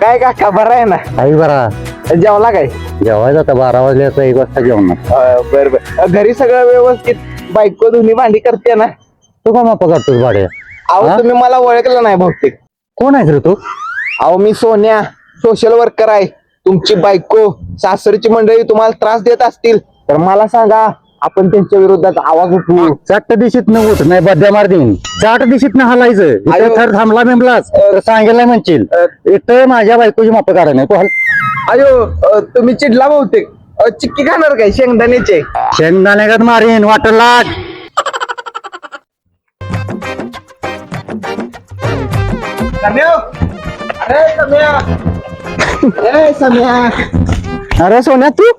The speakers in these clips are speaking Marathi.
काय काका बरं आहे ना? आई बरा. जेवला काय? जेवायचं आता बारा वाजल्याचा एक वाजता जेवणार. अं, बरं बरं. घरी सगळं व्यवस्थित? बायको धुनी भांडी करते ना? तू का मापा काढतोस भाड्या अहो हा? तुम्ही मला ओळखलं नाही बहुतेक. कोण आहेस रे तू? अहो मी सोन्या सोशल वर्कर आहे. तुमची बायको सासरची मंडळी तुम्हाला त्रास देत असतील. तर मला सांगा. आपण त्यांच्या विरोधात आवाज उठवू. चाट दिशीत न उठ नाही बद्या मार देईन चाट दिशीत न हालायचं. इथं थर थांबला बिंबलाच तर सांगायला म्हणशील. इथं माझ्या बायकोची माप काढा नाही तू हल अयो अं, तुम्ही चिडला बहुतेक. अं, चिक्की खाणार काय शेंगदाण्याचे? शेंगदाण्यागत मारीन लाग सम्या अरे सम्या ए सम्या अरे सोन्या तू?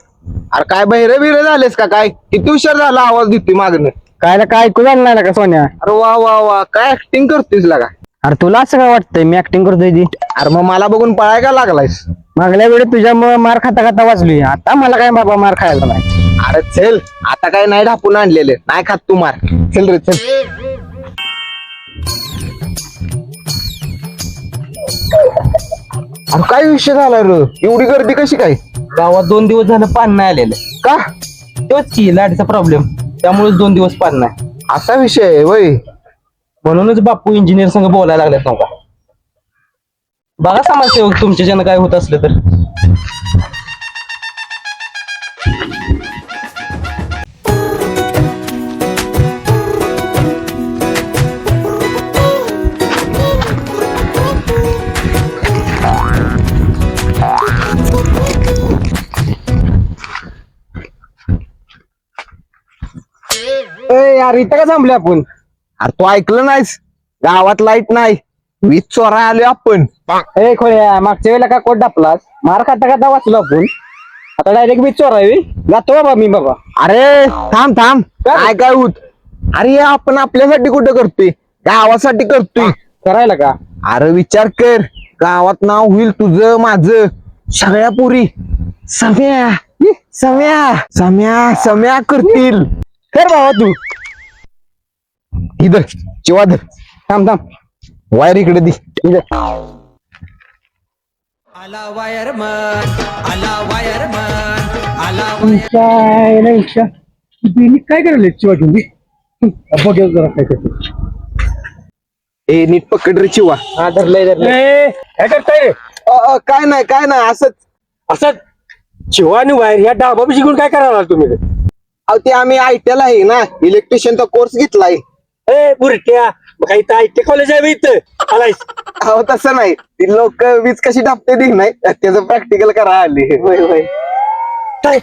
अरे काय बहिरे बिरे झालेस का काय? किती उशीर झाला आवाज देतोय मागणं काय काय ऐकू नाही ना का सोन्या? अरे वा वा वा. काय ऍक्टिंग करतोयस लागा अरे तुला असं काय वाटतंय मी ऍक्टिंग करतोय ती? अरे मग मला बघून पळाय का लागलायस? मागल्या वेळी तुझ्या मार खाता खाता वाचली आता मला काय बाबा मार खायला नाही? अरे चल आता काय नाही ढापून आणलेले. नाही खात तू मार. चल रे चल. अरे काय विषय झाला रे? एवढी गर्दी कशी काय? गावात दोन दिवस झालं पाणी नाही आलेलं. का? तोच की लाईटचा प्रॉब्लेम त्यामुळेच दोन दिवस पाणी नाही. असा विषय आहे वय. म्हणूनच बापू इंजिनियर संग बोलायला लागलेत नव्हता. बघा समाजसेवक तुमच्या ज्यानं काय होत असलं तर. ए यार इथं का थांबले आपण? अरे तू ऐकलं नाहीस? गावात लाइट नाही. वीज चोरा आलो आपण. ए मागच्या वेळेला का कोट डापलास मार खाता खाता वाचलो आपण. आता डायरेक्ट मी चोरावी. जातो बाबा मी बाबा. अरे थांब थांब. काय काय होत? अरे हे आपण आपल्यासाठी कुठं करतोय? गावासाठी करतोय. करायला का? अरे विचार कर. गावात नाव होईल तुझं माझं. सगळ्या पुरी. सम्या सम्या सम्या सम्या करतील. कर बाबा तू. इधर चिवा धर. थांब थांब. वायर इकडे दे. आला वायरमन आला वायरमन आला काय नाही इच्छा तुम्ही काय करायला चिवा घेऊन बघ जरा काय करते. ए नीट पकड रे चिवा. हा धरलंय धरलंय. काय करताय. रे अ, अ, काय नाही काय नाही असंच. असं चिवा आणि वायर या डाबा शिकून काय करायला तुम्ही? अहो ते आम्ही आयटीआला आहे ना. इलेक्ट्रिशियनचा कोर्स घेतलाय. ए बुरट्या. काही तर आयटी कॉलेज आहे इथं. आलायस. अहो तसं नाही. ती लोक वीज कशी टाकते ती नाही. त्याचं प्रॅक्टिकल करा आली. काय?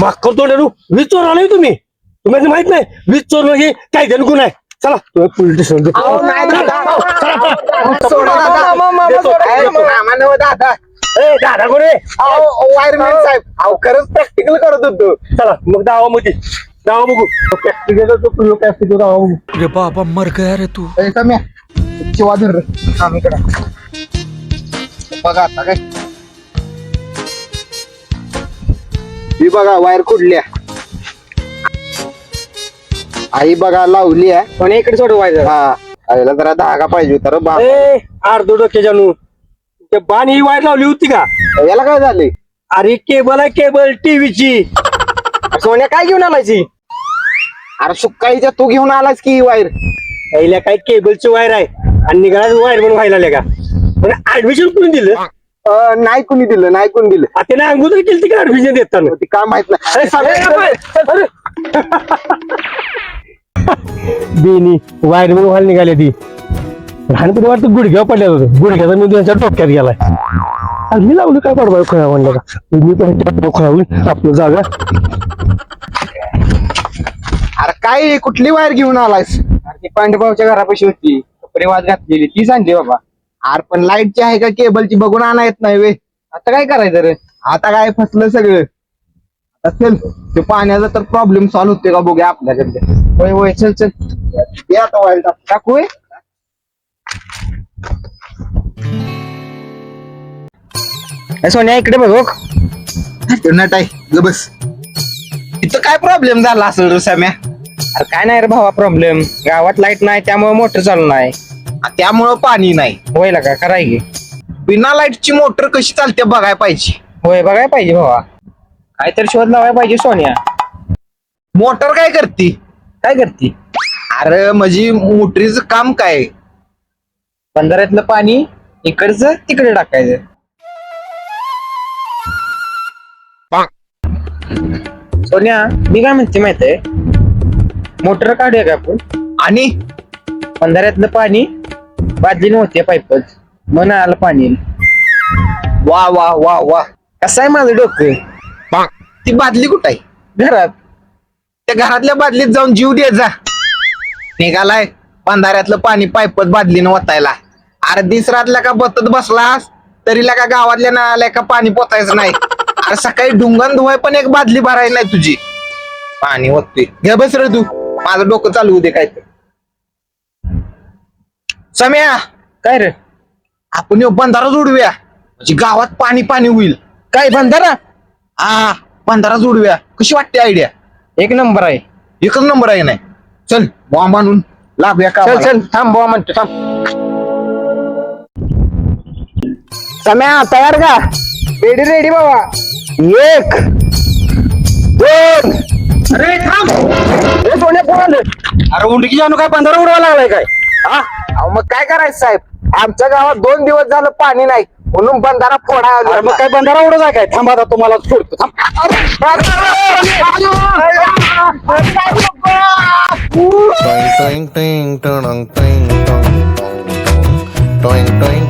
मागकर तोंडारू वीज चोर आलाय तुम्ही. तुम्हाला माहीत नाही. वीज चोर हे काय गुन्हा आहे. चला. तुम्ही पोलीस स्टेशन. सोडा मामा दादा. दादा कोण वायरमॅन साहेब. अहो खरंच प्रॅक्टिकल करत होतो. चला मग दावा मध्ये दावा बघू. प्रॅक्टिकल तो प्रॅक्टिकल दावा बघू. रे बाबा मर गया रे तू. ए, सम्या, चिवा धर. थांब इकडं. बघा आता काय. ही बघा वायर कुडल्या आई बघा लावली आहे. पण इकडे सोडू व्हायचं हा. आईला जरा धागा पाहिजे तर बा ए अर्धो डोके जानू. त्या बाण ही वायर लावली होती का? याला काय झाले? अरे केबल आहे केबल टीव्हीची. सोन्या काय घेऊन आलायची? अरे सुकाईच्या तू घेऊन आलास की ही वायर? पहिल्या काय केबलची वायर आहे? आणि निघाला वायर म्हणून व्हायला का? पण ऍडमिशन कोणी दिलं? अं, नाही कुणी दिलं नाही कुणी दिलं. आ, त्याने अगोदर केली का ऍडमिशन देताना. ती काय माहीत नाही. अरे, सांगा अरे. बेनी वायर म्हणून व्हायला निघाली ती. लहानपणी वाटतं गुडघ्या पडल्या होतं. गुडघ्याचा मी त्यांच्या टोक्यात गेलाय. आणि मी लावलं काय पडबाय खोळा म्हणलं का? मी पण खोयावून आपलं जागा. अरे काय कुठली वायर घेऊन आलायस? ती पांडुभाऊच्या घरापाशी होती. कपडे वाद घातलेली. ती सांगली बाबा. अरे पण लाईटची आहे का केबलची बघून आणा येत नाही वे. आता काय करायचं रे? आता काय फसलं सगळं? आता चल ते पाण्याचा तर प्रॉब्लेम सॉल्व्ह होते का बघूया आपल्याकडे. होय होय चल चल. ये आता वायर टाकू. ए, सोन्या इकडे बघ हो. नट आहे बस. इथं काय प्रॉब्लेम झाला असेल रे सम्या? अरे काय नाही रे भावा प्रॉब्लेम गावात लाइट नाही त्यामुळे मोटर चालू नाही. त्यामुळं पाणी नाही. होय का? कराय की. बिना लाईटची मोटर कशी चालते बघायला पाहिजे. होय बघाय पाहिजे भावा. काहीतरी शोध लावाय पाहिजे सोन्या. मोटर काय करते? काय करते? अरे म्हणजे मोटरीचं काम काय? बंधाऱ्यातलं पाणी इकडचं तिकडे टाकायचं. सोन्या मी काय म्हणते माहीत आहे मोटर काढूया का आपण? आणि? बंधाऱ्यातलं पाणी बादलीने होते पाईपच. मन आलं पाणी. वा वा वा वा. कसं आहे माझं डोकं? ती बादली कुठं आहे? घरात. त्या घरातल्या बादलीत जाऊन जीव दे जा. निघालाय बंधाऱ्यातलं पाणी पाईपत बादलीनं वतायला अरे दिस रातल्या का बतत बसलास? तरी का गावातल्या नळाल्या का पाणी पोचायचं नाही? अरे सकाळी डुंगण धुवाय पण एक बादली भरायची नाही तुझी. पाणी ओतते घे बस रे तू. माझं डोकं चालू होते काय तर सम्या. काय रे? आपण ह्यो बंधारा जोडूया. म्हणजे गावात पाणी पाणी होईल. काय बंधारा? हा बंधारा जोडूया. कशी वाटते आयडिया एक नंबर आहे. एकच नंबर आहे नाही. चल बॉम्ब आणून लागूया का चल चल थांब बुवा म्हणतो थांब. सम्या तयार का रेडी रेडी बाबा एक दोन अरे थांब हे सोन्या कोण अरे उंडकी जानू काय बंधारा उडवा लागलाय काय हा अहो, मग काय करायचं साहेब आमच्या गावात दोन दिवस झालं पाणी नाही म्हणून बंधारा फोडा अरे मग काय बंधारा आहे काय थांब आता तुम्हाला सोडतो थांब Toing toing. Toing toing